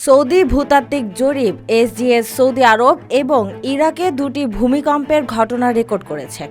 Saudi ভূতাত্ত্বিক জরিপ, SGS, Saudi আরব এবং ইরাকে দুটি ভূমিকম্পের ঘটনা রেকর্ড করেছে।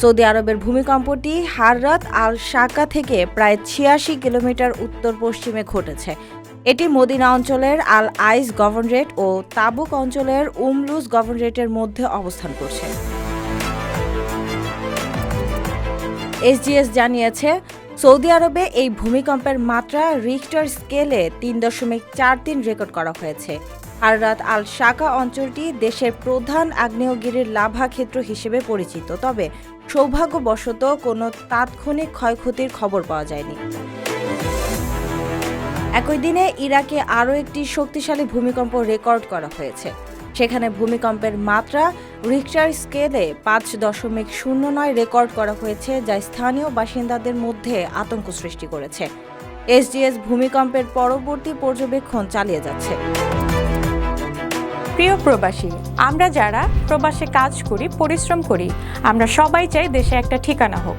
সৌদি আরবের ভূমিকম্পটি হাররাত আল শাকা থেকে প্রায় ছিয়াশি কিলোমিটার উত্তর পশ্চিমে ঘটেছে। এটি মদিনা অঞ্চলের আল আইস গভর্নরেট ও তাবুক অঞ্চলের উমলুস গভর্নরেটের মধ্যে অবস্থান করছে। এসজিএস জানিয়েছে সৌদি আরবে এই ভূমিকম্পের মাত্রা রিক্টার স্কেলে তিন দশমিক চার তিন রেকর্ড করা হয়েছে। হাররাত আল শাকা অঞ্চলটি দেশের প্রধান আগ্নেয়গিরির লাভা ক্ষেত্র হিসেবে পরিচিত, তবে সৌভাগ্যবশত কোনো তাৎক্ষণিক ক্ষয়ক্ষতির খবর পাওয়া যায়নি। একই দিনে ইরাকে আরও একটি শক্তিশালী ভূমিকম্প রেকর্ড করা হয়েছে। সেখানে ভূমিকম্পের মাত্রা রিক্টার স্কেলে পাঁচ দশমিক শূন্য নয় রেকর্ড করা হয়েছে, যা স্থানীয় বাসিন্দাদের মধ্যে আতঙ্ক সৃষ্টি করেছে। এসডিএস ভূমিকম্পের পরবর্তী পর্যবেক্ষণ চালিয়ে যাচ্ছে। প্রিয় প্রবাসী, আমরা যারা প্রবাসে কাজ করি, পরিশ্রম করি, আমরা সবাই চাই দেশে একটা ঠিকানা হোক।